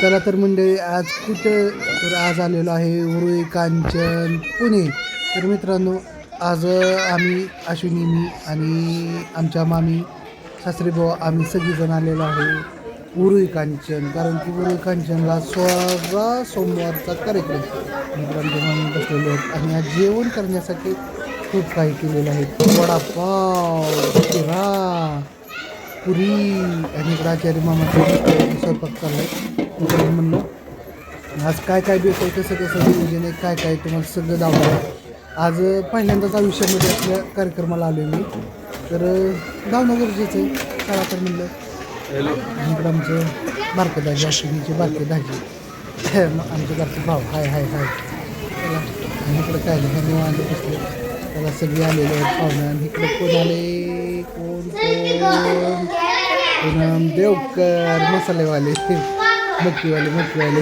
चला तर मंडळी आज कुठं तर आज आलेलो आहे उरुई कांचन पुणे. तर मित्रांनो आज आम्ही अश्विनी मी आणि आमच्या मामी सासरी भाऊ आम्ही सगळीजण आलेलो आहे उरुई कांचन. कारण की उरुई कांचनला सोळा सोमवारचा कार्यक्रम मित्रांचे मामी बसलेले आहेत. आणि आज जेवण करण्यासाठी खूप काही केलेलं आहे. वडापाव शिरा पुरी आणि इकडं आचार्य मामाचं स्वयंपाक चाललाय. मित्रांनो म्हणलं आज काय काय बेत आहे कसं कसं नियोजन आहे काय काय तुम्हाला सगळं दावलं आज पहिल्यांदाच आयुष्यामध्ये आपल्या कार्यक्रमाला आलो मी. तर धावणं गरजेचं आहे. चला तर म्हणलं आणि इकडं आमचं बारकं दाजी अश्विनीचे बारके दाजी. आमचे घरचे भाव हाय हाय हाय. आणि इकडं काय नाही वांदे बसले त्याला सगळे आलेले आहेत पाहुणे. आणि इकडे कोण आले? कोण कोण? पूनम देवकर मसालेवाले. मक्कीवाले मक्कीवाले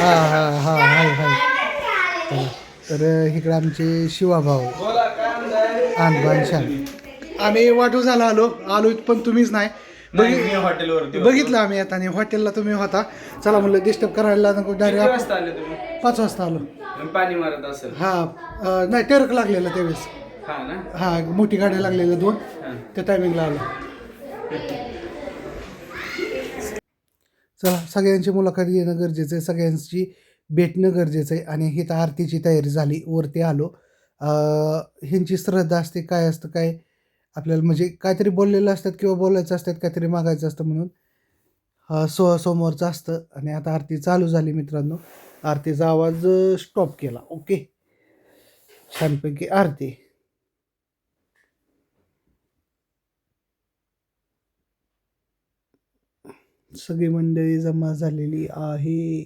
हा हा हा हाय तर इकडे आमचे शिवाभाऊ आणबान शान. आम्ही वाटू झाला आलो. आलो पण तुम्हीच नाही. बघि हॉटेलवरती बघितलं आम्ही आता आणि हॉटेलला तुम्ही होता. चला म्हणलं डिस्टर्ब करायला नको डायरेक्ट पाच वाजता आलो. पाणी मारत असेल. हा नाही टेरक लागलेलं त्यावेळेस. हा ना? हा मोठी गाडी लागलेलं दोन. त्या टायमिंगला आलो. चला सगळ्यांची मुलाखत घेणं गरजेचं आहे. सगळ्यांची भेटणं गरजेचं आहे. आणि ही तर आरतीची तयारी झाली वरती आलो. ह्यांची श्रद्धा असते काय असतं काय आपल्याला म्हणजे काहीतरी बोललेलं असतात किंवा बोलायचं असतात काहीतरी मागायचं असतं म्हणून. अं, सोळा सोमवारचं असतं. आणि आता आरती चालू झाली मित्रांनो. आरतीचा आवाज स्टॉप केला. ओके छानपैकी आरती. सगळी मंडळी जमा झालेली आहे.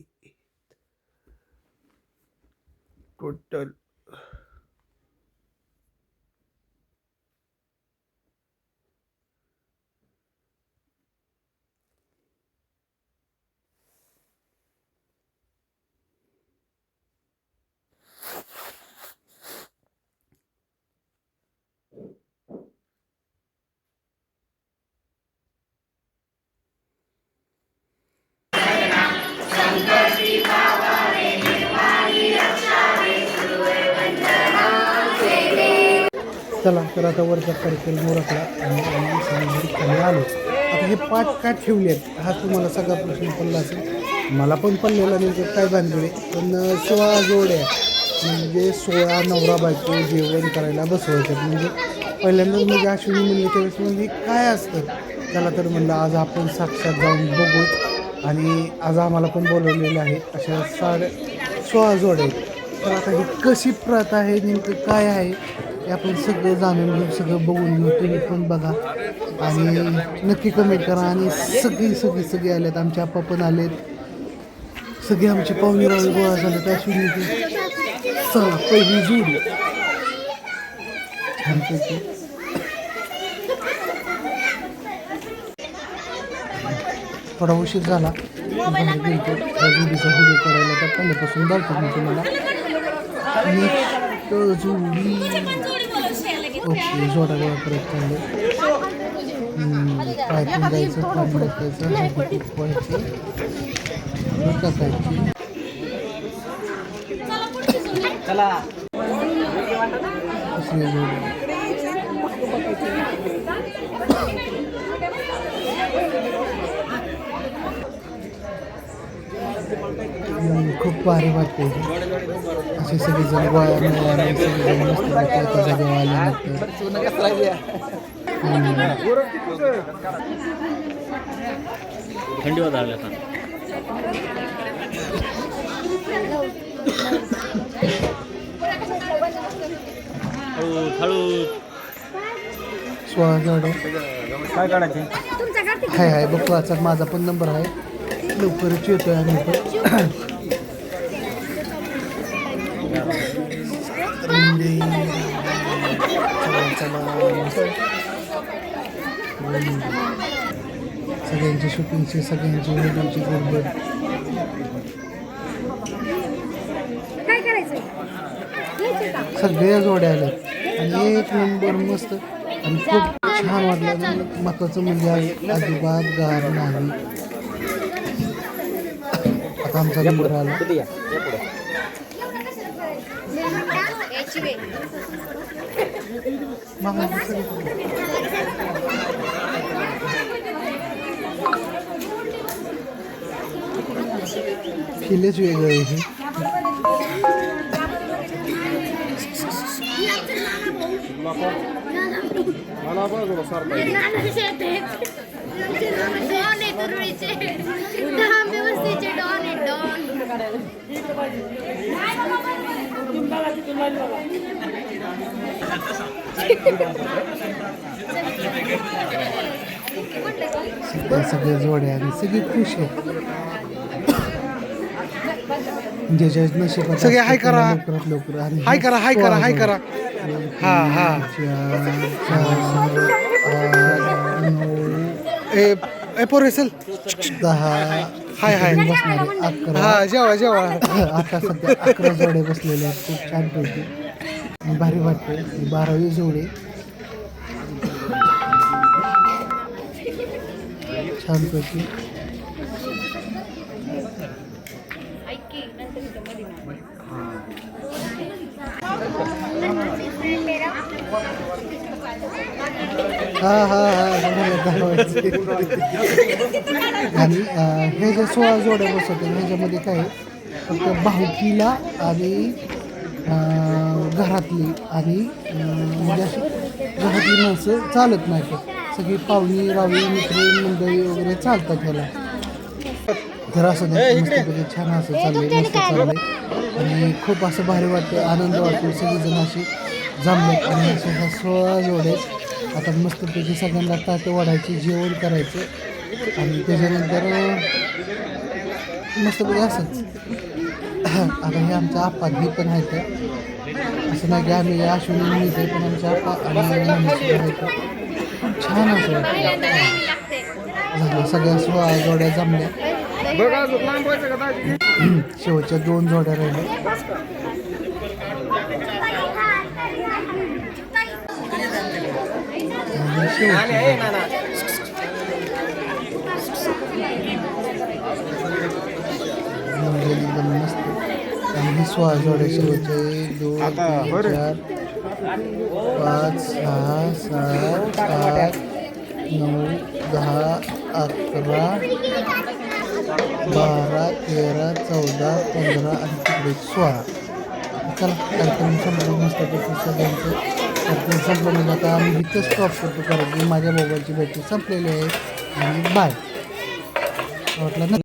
टोटल चला तर आता वरचा कार्यक्रम मोरकला आणि आम्ही सगळी खाली आलो. आता हे पाठ का ठेवले आहेत हा तुम्हाला सगळा प्रश्न पडला असेल. मला पण पडलेला नेमकं काय बांधले पण सोळा जोड्या म्हणजे सोळा नवरा बायको जेवण करायला बसवायचं. म्हणजे पहिल्यांदाच म्हणजे अश्विनी म्हणले त्यावेळेस म्हणजे काय असतं? त्याला तर म्हणलं आज आपण साक्षात जाऊन बघू. आणि आज आम्हाला पण बोलवलेलं आहे अशा साडे सोळा जोड्या आहेत. तर आता ही कशी प्रथा आहे नेमकं काय आहे? ते आपण सगळं जाणून घेऊ सगळं बघून घेऊ तुम्ही पण बघा. आणि नक्की कमेंट करा. आणि सगळी सगळी सगळी आलेत आमचे आप्पा पण आलेत. सगळे आमचे पाहुणे रावळे गोळा झालेत. अश्विनी चला पहिली जोडी. छानपैकी थोडा उशीर झाला. गेलतो त्या व्हिडिओ करायला तर पहिल्यापासून दाखवतो मी तुम्हाला ओके जोडा गोळा करत चालले काय पण जायचं काम टाकायचं हळदी कुंकवायचं बरं का काय दुसरी जोडी हम्म, खूप भारी वाटते असे सगळेजण गोळ्या मिळाल्या सगळेजण मस्त जागेवर आल्यानंतर. थंडी हळू सोळा काय काढायचे? हाय हाय बघतो माझा पण नंबर आहे. लवकरच येतोय आम्ही. सगळ्यांची शूटिंगची सगळ्यांची व्हिडिओची गडबड सगळ्या जोड्या आल्या आणि एक नंबर मस्त. आणि खूप छान वाटलं. आणि महत्त्वाचं म्हणजे अजिबात गार नाही. आमचा नंबर आला याची वेळ मामा, सगळे करू. किल्लेच वेगळे आहे हे डॉन आहे तुरळीचे दहा सगळे सगळे जोड्या आणि सगळे खुश आहे ज्याच्या नशिबात सगळे हाय करा. लवकरात लवकर हाय करा हाय करा हाय करा. हा हा. ए ए पोरे चल. दहा हाय हाय. बसणारे अकरा हा जेवा जेवा. आता सध्या अकरा जोडे बसलेले आहेत. खूप छान पैकी. आणि भारी वाटते बारावी जोडे. छान पैकी. हा हा हा. आणि हे जे सोळा जोड्या बसवते ह्याच्यामध्ये काय? फक्त भावकीला आणि घरातली आणि म्हणजे अशी घरातली माणसं चालत नाही सगळी पाहुणी रावी मित्र मंडळी वगैरे चालतात ह्याला. तर असं नाही मस्तपैकी छान असं चाललंय मस्त चाललंय. आणि खूप असं भारी वाटतं आनंद वाटतो सगळीजण अशी जमलेत. आणि असे ह्या सोळा जोडे आता मस्तपैकी सगळ्यांना ताटं वाढायची जेवण करायचं. आणि त्याच्यानंतर मस्तपैकी असंच. आता हे आमच्या आप्पा हे पण आहेत. असं नाही की आम्ही अश्विनी आहे पण आमच्या आप्पा आणि. छान असं. झालं सगळ्या सोळा जोड्या जमल्या. शेवटच्या दोन जोड्या राहिल्या. सोळा जोड्या शेवटचे दोन चार पाच सहा सात आठ नऊ दहा अकरा बारा तेरा चौदा पंधरा आणि तिकडे सोळा चला कार्यक्रम संपला मस्त सगळ्यांचं कार्यक्रम संपलं म्हणजे आता आम्ही इथं स्टॉप करतो कारण की माझ्या मोबाईलची बॅटरी संपलेली आहे आणि बाय वाटलं ना?